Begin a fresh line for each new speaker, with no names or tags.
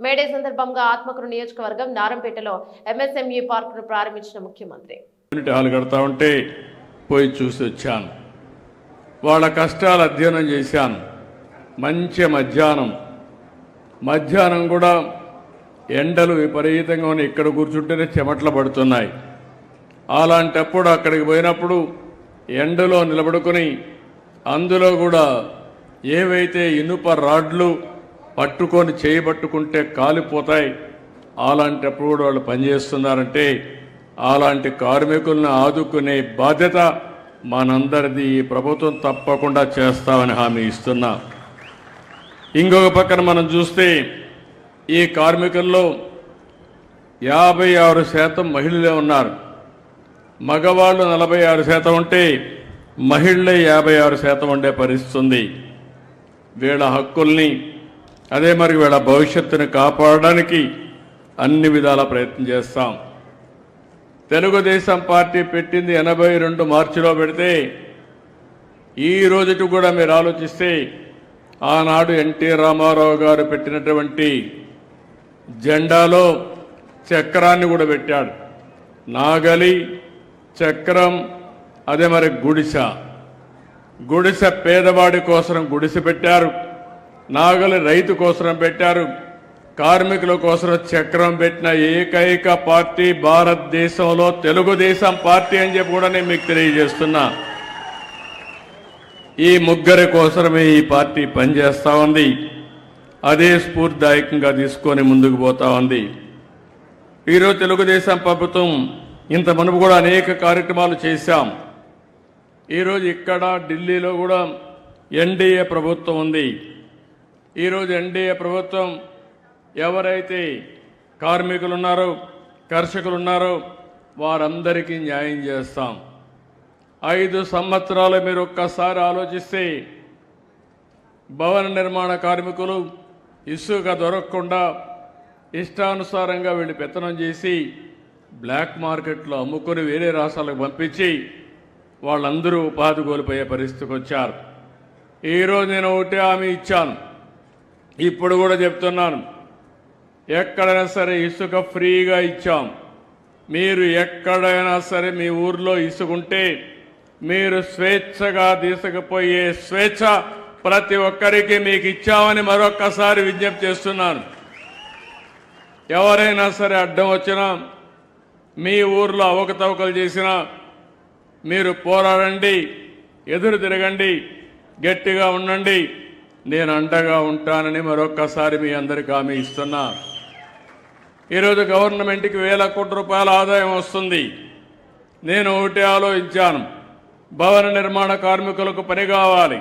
May Day సందర్భంగా ఆత్మకూరు నియోజకవర్గం నారంపేటలో MSME పార్కును ప్రారంభించిన ముఖ్యమంత్రి.
హాల్ కడతా ఉంటే పోయి చూసి వచ్చాను. వాళ్ళ కష్టాలు అధ్యయనం చేశాను. మంచి మధ్యాహ్నం. మధ్యాహ్నం కూడా ఎండలు విపరీతంగా ఉన్నాయి. ఇక్కడ కూర్చుంటేనే చెమట్లు పడుతున్నాయి. అలాంటప్పుడు అక్కడికి పోయినప్పుడు ఎండలో నిలబడుకొని అందులో కూడా ఏవైతే ఇనుప రాడ్లు పట్టుకొని చేయబట్టుకుంటే కాలిపోతాయి. అలాంటప్పుడు కూడా వాళ్ళు పనిచేస్తున్నారంటే అలాంటి కార్మికులను ఆదుకునే బాధ్యత మనందరిది. ఈ ప్రభుత్వం తప్పకుండా చేస్తామని హామీ ఇస్తున్నా. ఇంకొక పక్కన మనం చూస్తే ఈ కార్మికుల్లో యాభై ఆరు శాతం మహిళలే ఉన్నారు. మగవాళ్ళు నలభై ఆరు శాతం ఉంటే మహిళలే యాభై ఆరు శాతం ఉండే పరిస్థితి ఉంది. వీళ్ళ హక్కుల్ని అదే మరి వీళ్ళ భవిష్యత్తుని కాపాడడానికి అన్ని విధాల ప్రయత్నం చేస్తాం. తెలుగుదేశం పార్టీ పెట్టింది ఎనభై రెండు మార్చిలో పెడితే ఈ రోజుకి కూడా మీరు ఆలోచిస్తే ఆనాడు ఎన్టీ రామారావు గారు పెట్టినటువంటి జెండాలో చక్రాన్ని కూడా పెట్టాడు. నాగలి చక్రం అదే మరి గుడిస. గుడిస పేదవాడి కోసం గుడిసె పెట్టారు. నాగలి రైతు కోసం పెట్టారు. కార్మికుల కోసం చక్రం పెట్టిన ఏకైక పార్టీ భారతదేశంలో తెలుగుదేశం పార్టీ అని చెప్పి కూడా నేను మీకు తెలియజేస్తున్నా. ఈ ముగ్గురి కోసమే ఈ పార్టీ పనిచేస్తూ ఉంది. అదే స్ఫూర్తిదాయకంగా తీసుకొని ముందుకు పోతా ఉంది. ఈరోజు తెలుగుదేశం ప్రభుత్వం ఇంత మునుపు కూడా అనేక కార్యక్రమాలు చేశాం. ఈరోజు ఇక్కడ ఢిల్లీలో కూడా ఎన్డీఏ ప్రభుత్వం ఉంది. ఈరోజు ఎన్డీఏ ప్రభుత్వం ఎవరైతే కార్మికులు ఉన్నారో కర్షకులు ఉన్నారో వారందరికీ న్యాయం చేస్తాం. ఐదు సంవత్సరాలు మీరు ఒక్కసారి ఆలోచిస్తే భవన నిర్మాణ కార్మికులు ఇసుక దొరకకుండా ఇష్టానుసారంగా వీళ్ళు పెత్తనం చేసి బ్లాక్ మార్కెట్లో అమ్ముకొని వేరే రాష్ట్రాలకు పంపించి వాళ్ళందరూ ఉపాధి కోల్పోయే పరిస్థితికి వచ్చారు. ఈరోజు నేను ఒకటే హామీ ఇచ్చాను. ఇప్పుడు కూడా చెప్తున్నాను. ఎక్కడైనా సరే ఇసుక ఫ్రీగా ఇచ్చాం. మీరు ఎక్కడైనా సరే మీ ఊర్లో ఇసుకుంటే మీరు స్వేచ్ఛగా తీసుకుపోయే స్వేచ్ఛ ప్రతి ఒక్కరికి మీకు ఇచ్చామని మరొక్కసారి విజ్ఞప్తి చేస్తున్నాను. ఎవరైనా సరే అడ్డం వచ్చినా మీ ఊర్లో అవకతవకలు చేసినా మీరు పోరాడండి ఎదురు తిరగండి గట్టిగా ఉండండి నేను అండగా ఉంటానని మరొక్కసారి మీ అందరికి హామీ ఇస్తున్నా. ఈరోజు గవర్నమెంట్కి వేల కోట్ల రూపాయల ఆదాయం వస్తుంది. నేను ఒకటే ఆలోచించాను. భవన నిర్మాణ కార్మికులకు పని కావాలి.